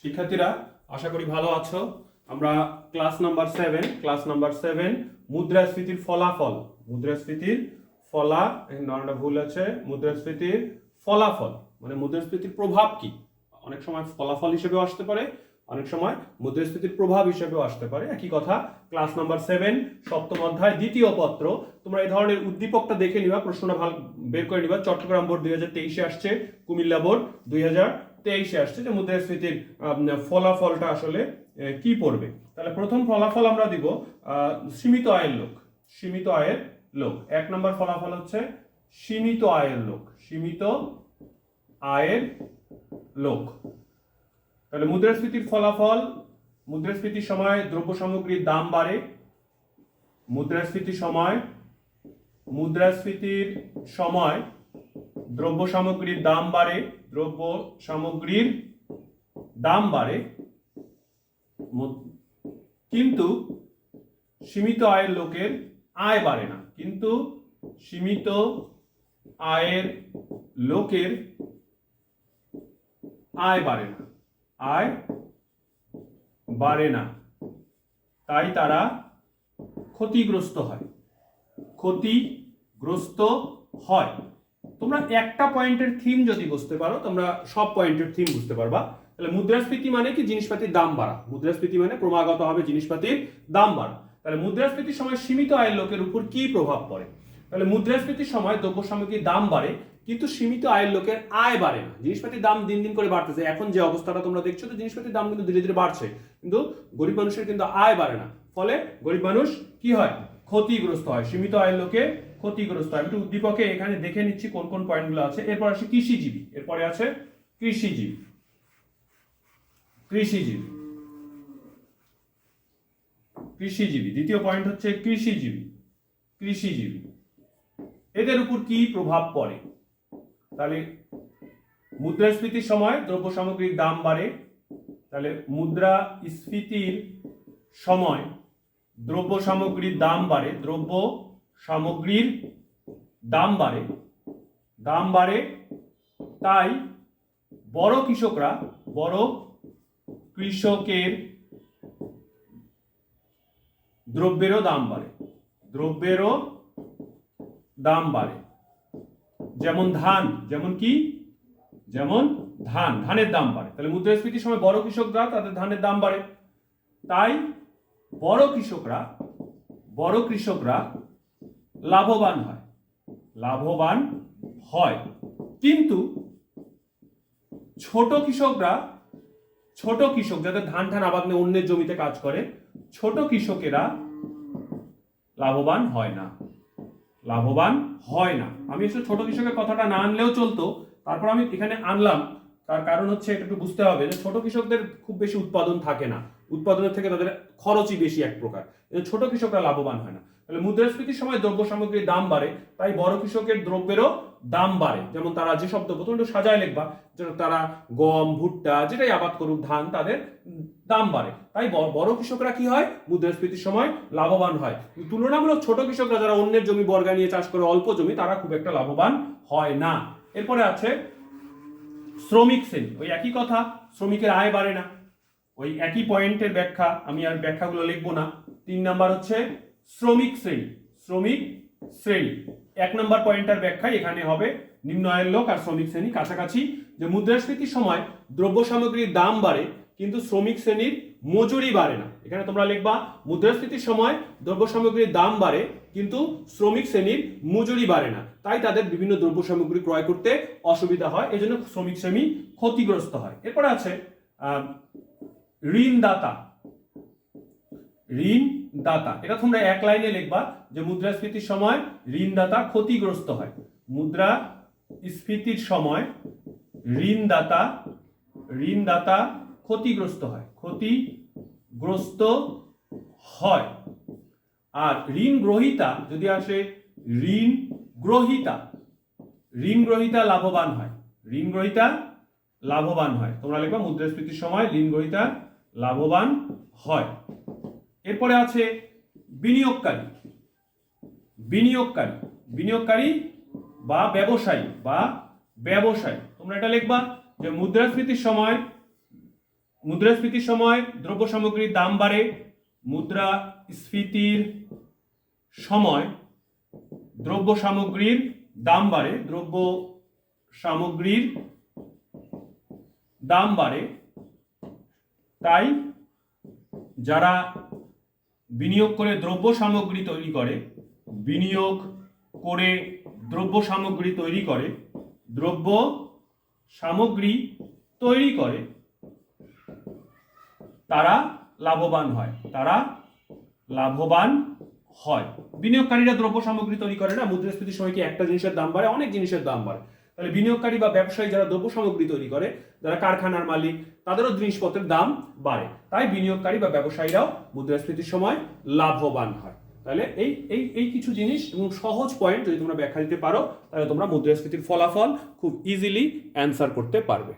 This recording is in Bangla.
শিক্ষার্থীরা, আশা করি ভালো আছো। আমরা class number seven, class number seven, মুদ্রাস্ফীতির ফলাফল। মুদ্রাস্ফীতির ফলা নয়টা ভুল আছে, মুদ্রাস্ফীতির ফলাফল। মানে মুদ্রাস্ফীতির প্রভাব কি? অনেক সময় ফলাফল হিসেবেও আসতে পারে, অনেক সময় মুদ্রাস্ফীতির প্রভাব হিসেবেও আসতে পারে। একই কথা, ক্লাস নাম্বার সেভেন, সপ্তম অধ্যায়, দ্বিতীয় পত্র। তোমরা এই ধরনের উদ্দীপকটা দেখে নিবা, প্রশ্নটা ভালো বের করে নিবা। চট্টগ্রাম বোর্ড দুই হাজার তেইশে আসছে, কুমিল্লা বোর্ড দুই হাজার তেইশে আসছে যে মুদ্রাস্ফীতির ফলাফলটা আসলে কি পড়বে? তাহলে প্রথম ফলাফল আমরা দিব সীমিত আয়ের লোক, সীমিত আয়ের লোক। এক নম্বর ফলাফল হচ্ছে সীমিত আয়ের লোক, সীমিত আয়ের লোক। তাহলে মুদ্রাস্ফীতির ফলাফল, মুদ্রাস্ফীতির সময় দ্রব্য সামগ্রীর দাম বাড়ে, মুদ্রাস্ফীতির সময় মুদ্রাস্ফীতির সময় দ্রব্য সামগ্রীর দাম বাড়ে দ্রব্য সামগ্রীর দাম বাড়ে। কিন্তু সীমিত আয়ের লোকের আয় বাড়ে না। কিন্তু সীমিত আয়ের লোকের আয় বাড়ে না। আয় বাড়ে না। তাই তারা ক্ষতিগ্রস্ত হয়। ক্ষতিগ্রস্ত হয়। তোমরা একটা পয়েন্টের থিম যদি বুঝতে পারো, তোমরা সব পয়েন্টের থিম বুঝতে পারবা। তাহলে মুদ্রাস্ফীতি মানে কি? জিনিসপাতির দাম বাড়া। মুদ্রাস্ফীতি মানে ক্রমাগত হবে জিনিসপাতির দাম বাড়া। তাহলে মুদ্রাস্ফীতির সময় সীমিত আয়ের লোকের উপর কি প্রভাব পড়ে? তাহলে মুদ্রাস্ফীতির সময় দ্রব্য সামগ্রীর দাম বাড়ে, কিন্তু সীমিত আয়ের লোকের আয় বাড়ে না। জিনিসপাতির দাম দিন দিন করে বাড়তেছে। এখন যে অবস্থাটা তোমরা দেখছ তো জিনিসপাতির দাম কিন্তু ধীরে ধীরে বাড়ছে। কিন্তু গরিব মানুষের কিন্তু আয় বাড়ে না। ফলে গরিব মানুষ কি হয়? ক্ষতিগ্রস্ত হয়, সীমিত আয়ের লোকে ক্ষতিগ্রস্ত হয়। একটু উদ্দীপকে এখানে দেখে নিচ্ছি কোন কোন পয়েন্টগুলো আছে। এরপর আসে কৃষিজীবী, এরপরে আছে কৃষিজীবী। কৃষিজীবী। কৃষিজীবী, দ্বিতীয় পয়েন্ট হচ্ছে কৃষিজীবী। কৃষিজীবী। এদের উপর কি প্রভাব পড়ে? তাহলে মুদ্রাস্ফীতির সময় দ্রব্য সামগ্রীর দাম বাড়ে। তাহলে মুদ্রাস্ফীতির সময় দ্রব্য সামগ্রীর দাম বাড়ে, দ্রব্য সামগ্রীর দাম বাড়ে দাম বাড়ে, তাই বড় কৃষকরা, বড় কৃষকের দ্রব্যেরও দাম বাড়ে, দ্রব্যেরও দাম বাড়ে। যেমন ধান, যেমন কি? যেমন ধান, ধানের দাম বাড়ে। তাহলে মুদ্রাস্ফীতির সময় বড় কৃষকরা তাদের ধানের দাম বাড়ে। তাই বড় কৃষকরা বড় কৃষকরা লাভবান হয়। লাভবান হয়। কিন্তু ছোট কৃষকরা, ছোট কৃষক যাদের ধান ধান আবাদ নিয়ে অন্যের জমিতে কাজ করে, ছোট কৃষকেরা লাভবান হয় না। লাভবান হয় না। আমি আসলে ছোট কৃষকের কথাটা না আনলেও চলতো, তারপর আমি এখানে আনলাম। তার কারণ হচ্ছে, এটা একটু বুঝতে হবে যে ছোট কৃষকদের খুব বেশি উৎপাদন থাকে না। উৎপাদনের থেকে তাদের খরচই বেশি এক প্রকার। ছোট কৃষকরা লাভবান হয় না। তাহলে মুদ্রাস্ফীতির সময় দ্রব্য সামগ্রীর দাম বাড়ে, তাই বড় কৃষকের দ্রব্যেরও দাম বাড়ে। যেমন তারা যে শব্দ প্রথম একটু সাজায় লিখবা তারা গম, ভুট্টা, যেটাই আবাদ করুক, ধান, তাদের দাম বাড়ে। তাই বড় কৃষকরা কি হয়? মুদ্রাস্ফীতির সময় লাভবান হয়। তুলনামূলক ছোট কৃষকরা যারা অন্যের জমি বর্গা নিয়ে চাষ করে অল্প জমি, তারা খুব একটা লাভবান হয় না। এরপরে আছে শ্রমিক শ্রেণি। ওই একই কথা, শ্রমিকের আয় বাড়ে না। ওই একই পয়েন্টের ব্যাখ্যা, আমি আর ব্যাখ্যাগুলো লিখব না। তিন নাম্বার হচ্ছে শ্রমিক শ্রেণি। শ্রমিক শ্রেণি। এক নম্বর পয়েন্টের ব্যাখ্যায় এখানে হবে নিম্ন আয়ের লোক আর শ্রমিক শ্রেণি কাছাকাছি, যে মুদ্রাস্ফীতির সময় দ্রব্য সামগ্রীর দাম বাড়ে, কিন্তু শ্রমিক শ্রেণির মজুরি বাড়ে না। এখানে তোমরা লিখবা, মুদ্রাস্ফীতির সময় দ্রব্য সামগ্রীর দাম বাড়ে, কিন্তু শ্রমিক শ্রেণির মজুরি বাড়ে না। তাই তাদের বিভিন্ন দ্রব্য সামগ্রী ক্রয় করতে অসুবিধা হয়, এজন্য শ্রমিক শ্রেণি ক্ষতিগ্রস্ত হয়। এরপরে আছে ঋণদাতা। ঋণদাতা। এটা তোমরা এক লাইনে লিখবা যে মুদ্রাস্ফীতির সময় ঋণদাতা ক্ষতিগ্রস্ত হয়। মুদ্রা স্ফীতির সময় ঋণদাতা ঋণদাতা ক্ষতিগ্রস্ত হয়। ক্ষতিগ্রস্ত হয়। আর ঋণ গ্রহিতা যদি আসে ঋণ গ্রহিতা ঋণ গ্রহিতা লাভবান হয়। ঋণ গ্রহিতা লাভবান হয়। তোমরা লিখবা মুদ্রাস্ফীতির সময় ঋণ গ্রহিতা লাভবান হয়। এরপরে আছে বিনিয়োগকারী। বিনিয়োগকারী। বিনিয়োগকারী বা ব্যবসায়ী বা ব্যবসায়ী। তোমরা এটা লিখবা যে মুদ্রাস্ফীতির সময় মুদ্রাস্ফীতির সময় দ্রব্য সামগ্রীর দাম বাড়ে। মুদ্রাস্ফীতির সময় দ্রব্য সামগ্রীর দাম বাড়ে। দ্রব্য সামগ্রীর দাম বাড়ে। তাই যারা বিনিয়োগ করে দ্রব্য সামগ্রী তৈরি করে, বিনিয়োগ করে দ্রব্য সামগ্রী তৈরি করে, দ্রব্য সামগ্রী তৈরি করে, তারা লাভবান হয়। তারা লাভবান হয়। বিনিয়োগকারীরা দ্রব্য সামগ্রী তৈরি করে না। মুদ্রাস্ফীতির সময় কি একটা জিনিসের দাম বাড়ে? অনেক জিনিসের দাম বাড়ে। তাহলে বিনিয়োগকারী বা ব্যবসায়ী যারা দ্রব্য সামগ্রী তৈরি করে, যারা কারখানার মালিক, তাদেরও জিনিসপত্রের দাম বাড়ে। তাই বিনিয়োগকারী বা ব্যবসায়ীরাও মুদ্রাস্ফীতির সময় লাভবান হয়। তাহলে এই এই এই কিছু জিনিস এবং সহজ পয়েন্ট যদি তোমরা ব্যাখ্যা দিতে পারো, তাহলে তোমরা মুদ্রাস্ফীতির ফলাফল খুব ইজিলি অ্যান্সার করতে পারবে।